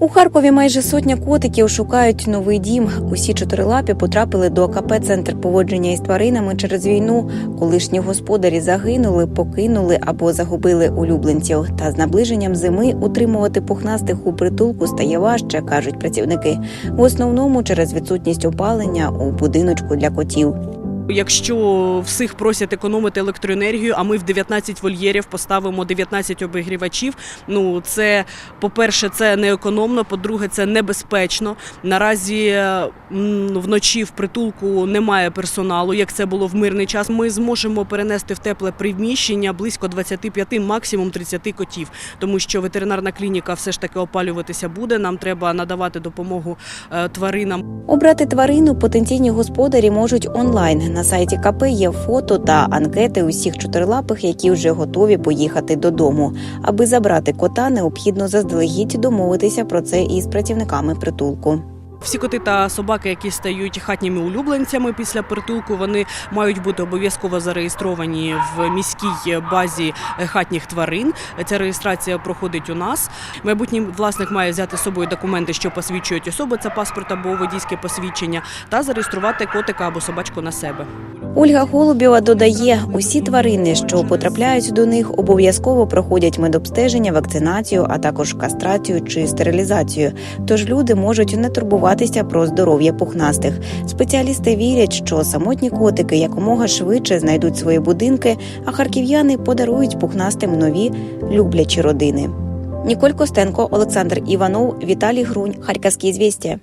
У Харкові майже сотня котиків шукають новий дім. Усі чотирилапі потрапили до АКП Центр поводження із тваринами через війну. Колишні господарі загинули, покинули або загубили улюбленців. Та з наближенням зими утримувати пухнастих у притулку стає важче, кажуть працівники. В основному через відсутність опалення у будиночку для котів. Якщо всіх просять економити електроенергію, а ми в 19 вольєрів поставимо 19 обігрівачів. Ну це по-перше, це не економно. По-друге, це небезпечно. Наразі вночі в притулку немає персоналу, як це було в мирний час. Ми зможемо перенести в тепле приміщення близько 25, максимум 30 котів, тому що ветеринарна клініка все ж таки опалюватися буде. Нам треба надавати допомогу е, тваринам. Обрати тварину потенційні господарі можуть онлайн. На сайті КП є фото та анкети усіх чотирилапих, які вже готові поїхати додому. Аби забрати кота, необхідно заздалегідь домовитися про це із працівниками притулку. Всі коти та собаки, які стають хатніми улюбленцями після притулку, вони мають бути обов'язково зареєстровані в міській базі хатніх тварин. Ця реєстрація проходить у нас. Майбутній власник має взяти з собою документи, що посвідчують особи, це паспорт або водійське посвідчення, та зареєструвати котика або собачку на себе. Ольга Голубєва додає, усі тварини, що потрапляють до них, обов'язково проходять медобстеження, вакцинацію, а також кастрацію чи стерилізацію. Тож люди можуть не турбуватися про здоров'я пухнастих. Спеціалісти вірять, що самотні котики якомога швидше знайдуть свої будинки, а харків'яни подарують пухнастим нові люблячі родини. Ніколь Костенко, Олександр Іванов, Віталій Грунь, Харківські звістя.